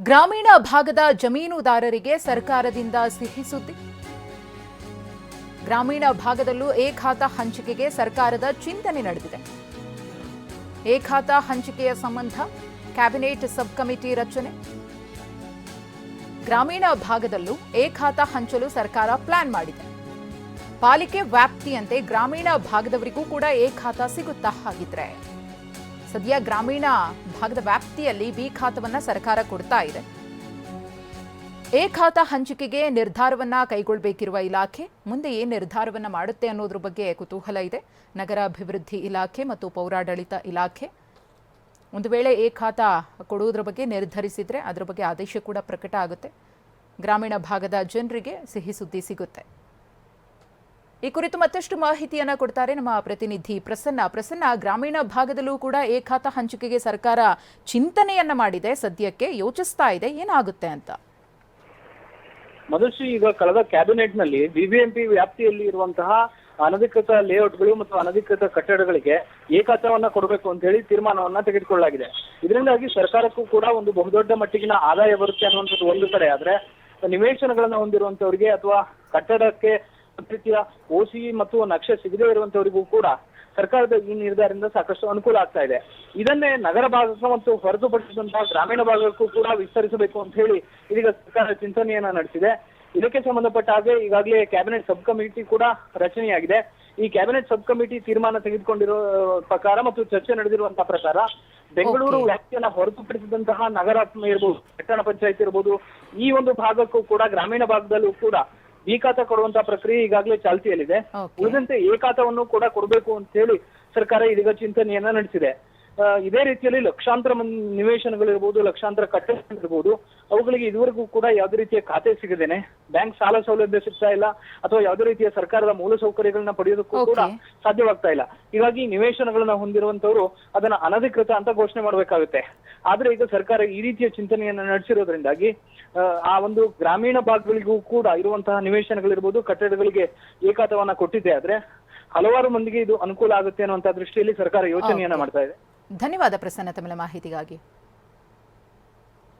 ಗ್ರಾಮೀಣ ಭಾಗದ ಜಮೀನುದಾರರಿಗೆ ಸರ್ಕಾರದಿಂದ ಸಿಹಿ ಸುದ್ದಿ. ಗ್ರಾಮೀಣ ಭಾಗದಲ್ಲೂ ಎ ಖಾತಾ ಹಂಚಿಕೆಗೆ ಸರ್ಕಾರದ ಚಿಂತನೆ ನಡೆದಿದೆ. ಎ ಹಂಚಿಕೆಯ ಸಂಬಂಧ ಕ್ಯಾಬಿನೆಟ್ ಸಬ್ ಕಮಿಟಿ ರಚನೆ. ಗ್ರಾಮೀಣ ಭಾಗದಲ್ಲೂ ಎ ಖಾತಾ ಹಂಚಲು ಸರ್ಕಾರ ಪ್ಲಾನ್ ಮಾಡಿದೆ. ಪಾಲಿಕೆ ವ್ಯಾಪ್ತಿಯಂತೆ ಗ್ರಾಮೀಣ ಭಾಗದವರಿಗೂ ಕೂಡ ಎ ಖಾತಾ ಸಿಗುತ್ತಾ ಹಾಗಿದ್ರೆ ಸದ್ಯ ಗ್ರಾಮೀಣ ಭಾಗದ ವ್ಯಾಪ್ತಿಯಲ್ಲಿ ಬಿ ಖಾತವನ್ನು ಸರ್ಕಾರ ಕೊಡ್ತಾ ಇದೆ. ಎ ಖಾತಾ ಹಂಚಿಕೆಗೆ ನಿರ್ಧಾರವನ್ನ ಕೈಗೊಳ್ಳಬೇಕಿರುವ ಇಲಾಖೆ, ಮುಂದೆ ಏನು ನಿರ್ಧಾರವನ್ನ ಮಾಡುತ್ತೆ ಅನ್ನೋದ್ರ ಬಗ್ಗೆ ಕುತೂಹಲ ಇದೆ. ನಗರ ಅಭಿವೃದ್ಧಿ ಇಲಾಖೆ ಮತ್ತು ಪೌರಾಡಳಿತ ಇಲಾಖೆ ಒಂದು ವೇಳೆ ಎ ಖಾತಾ ಕೊಡುವುದರ ಬಗ್ಗೆ ನಿರ್ಧರಿಸಿದ್ರೆ ಅದರ ಬಗ್ಗೆ ಆದೇಶ ಕೂಡ ಪ್ರಕಟ ಆಗುತ್ತೆ. ಗ್ರಾಮೀಣ ಭಾಗದ ಜನರಿಗೆ ಸಿಹಿ ಸುದ್ದಿ ಸಿಗುತ್ತೆ. ಈ ಕುರಿತು ಮತ್ತಷ್ಟು ಮಾಹಿತಿಯನ್ನ ಕೊಡ್ತಾರೆ ನಮ್ಮ ಪ್ರತಿನಿಧಿ ಪ್ರಸನ್ನ. ಪ್ರಸನ್ನ, ಗ್ರಾಮೀಣ ಭಾಗದಲ್ಲೂ ಕೂಡ ಏಕಾತ ಹಂಚಿಕೆಗೆ ಸರ್ಕಾರ ಚಿಂತನೆಯನ್ನ ಮಾಡಿದೆ. ಸದ್ಯಕ್ಕೆ ಯೋಚಿಸ್ತಾ ಇದೆ. ಏನಾಗುತ್ತೆ ಅಂತ? ಮಧುಶ್ರೀ ಈಗ ಕಳೆದ ಕ್ಯಾಬಿನೆಟ್ನಲ್ಲಿ ಬಿಬಿಎಂಪಿ ವ್ಯಾಪ್ತಿಯಲ್ಲಿ ಇರುವಂತಹ ಅನಧಿಕೃತ ಲೇಔಟ್ಗಳು ಮತ್ತು ಅನಧಿಕೃತ ಕಟ್ಟಡಗಳಿಗೆ ಏಕಾತವನ್ನ ಕೊಡಬೇಕು ಅಂತ ಹೇಳಿ ತೀರ್ಮಾನವನ್ನ ತೆಗೆದುಕೊಳ್ಳಲಾಗಿದೆ. ಇದರಿಂದಾಗಿ ಸರ್ಕಾರಕ್ಕೂ ಕೂಡ ಒಂದು ಬಹುದೊಡ್ಡ ಮಟ್ಟಿಗಿನ ಆದಾಯ ಬರುತ್ತೆ ಅನ್ನುವಂಥದ್ದು ಒಂದು ಕಡೆ. ಆದ್ರೆ ನಿವೇಶನಗಳನ್ನ ಹೊಂದಿರುವಂತವರಿಗೆ ಅಥವಾ ಕಟ್ಟಡಕ್ಕೆ ರೀತಿಯ ಓಸಿ ಮತ್ತು ನಕ್ಷೆ ಸಿಗದೇ ಇರುವಂತವರಿಗೂ ಕೂಡ ಸರ್ಕಾರದ ಈ ನಿರ್ಧಾರದಿಂದ ಸಾಕಷ್ಟು ಅನುಕೂಲ ಆಗ್ತಾ ಇದೆ. ಇದನ್ನೇ ನಗರ ಭಾಗ ಮತ್ತು ಹೊರತುಪಡಿಸಿದಂತಹ ಗ್ರಾಮೀಣ ಭಾಗಕ್ಕೂ ಕೂಡ ವಿಸ್ತರಿಸಬೇಕು ಅಂತ ಹೇಳಿ ಇದೀಗ ಸರ್ಕಾರ ಚಿಂತನೆಯನ್ನ ನಡೆಸಿದೆ. ಇದಕ್ಕೆ ಸಂಬಂಧಪಟ್ಟ ಹಾಗೆ ಈಗಾಗಲೇ ಕ್ಯಾಬಿನೆಟ್ ಸಬ್ ಕಮಿಟಿ ಕೂಡ ರಚನೆಯಾಗಿದೆ. ಈ ಕ್ಯಾಬಿನೆಟ್ ಸಬ್ ಕಮಿಟಿ ತೀರ್ಮಾನ ತೆಗೆದುಕೊಂಡಿರೋ ಪ್ರಕಾರ ಮತ್ತು ಚರ್ಚೆ ನಡೆದಿರುವಂತಹ ಪ್ರಕಾರ ಬೆಂಗಳೂರು. ವ್ಯಾಪ್ತಿಯನ್ನ ಹೊರತುಪಡಿಸಿದಂತಹ ನಗರ ಇರ್ಬೋದು ಪಟ್ಟಣ ಪಂಚಾಯತ್ ಇರ್ಬೋದು ಈ ಒಂದು ಭಾಗಕ್ಕೂ ಕೂಡ ಗ್ರಾಮೀಣ ಭಾಗದಲ್ಲೂ ಕೂಡ ಈ ಖಾತಾ ಕೊಡುವಂತಹ ಪ್ರಕ್ರಿಯೆ ಈಗಾಗಲೇ ಚಾಲ್ತಿಯಲ್ಲಿದೆ Okay. ಉಳಿದಂತೆ ಏಕಾತವನ್ನು ಖಾತಾವನ್ನು ಕೂಡ ಕೊಡಬೇಕು ಅಂತ ಹೇಳಿ ಸರ್ಕಾರ ಇದೀಗ ಚಿಂತನೆಯನ್ನ ನಡೆಸಿದೆ ಇದೇ ರೀತಿಯಲ್ಲಿ ಲಕ್ಷಾಂತರ ನಿವೇಶನಗಳಿರ್ಬೋದು ಲಕ್ಷಾಂತರ ಕಟ್ಟಡಗಳಿರ್ಬೋದು ಅವುಗಳಿಗೆ ಇದುವರೆಗೂ ಕೂಡ ಯಾವುದೇ ರೀತಿಯ ಖಾತೆ ಸಿಗದೇನೆ? ಬ್ಯಾಂಕ್ ಸಾಲ ಸೌಲಭ್ಯ ಸಿಗ್ತಾ ಇಲ್ಲ ಅಥವಾ ಯಾವುದೇ ರೀತಿಯ ಸರ್ಕಾರದ ಮೂಲ ಸೌಕರ್ಯಗಳನ್ನ ಪಡೆಯೋದಕ್ಕೂ ಕೂಡ. ಸಾಧ್ಯವಾಗ್ತಾ ಇಲ್ಲ. ಹೀಗಾಗಿ ನಿವೇಶನಗಳನ್ನ ಹೊಂದಿರುವಂತವರು ಅದನ್ನ ಅನಧಿಕೃತ ಅಂತ ಘೋಷಣೆ ಮಾಡಬೇಕಾಗುತ್ತೆ. ಆದ್ರೆ ಈಗ ಸರ್ಕಾರ ಈ ರೀತಿಯ ಚಿಂತನೆಯನ್ನ ನಡೆಸಿರೋದ್ರಿಂದಾಗಿ ಆ, ಆ ಒಂದು ಗ್ರಾಮೀಣ ಭಾಗಗಳಿಗೂ ಕೂಡ ಇರುವಂತಹ ನಿವೇಶನಗಳಿರ್ಬೋದು ಕಟ್ಟಡಗಳಿಗೆ ಏಕಾತವನ್ನ ಕೊಟ್ಟಿದೆ ಆದ್ರೆ ಹಲವಾರು ಮಂದಿಗೆ ಇದು ಅನುಕೂಲ ಆಗುತ್ತೆ ಅನ್ನುವಂತ ದೃಷ್ಟಿಯಲ್ಲಿ ಸರ್ಕಾರ ಯೋಚನೆಯನ್ನ ಮಾಡ್ತಾ ಇದೆ. ಧನ್ಯವಾದ ಪ್ರಸನ್ನ ತಮಿಳ ಮಾಹಿತಿಗಾಗಿ.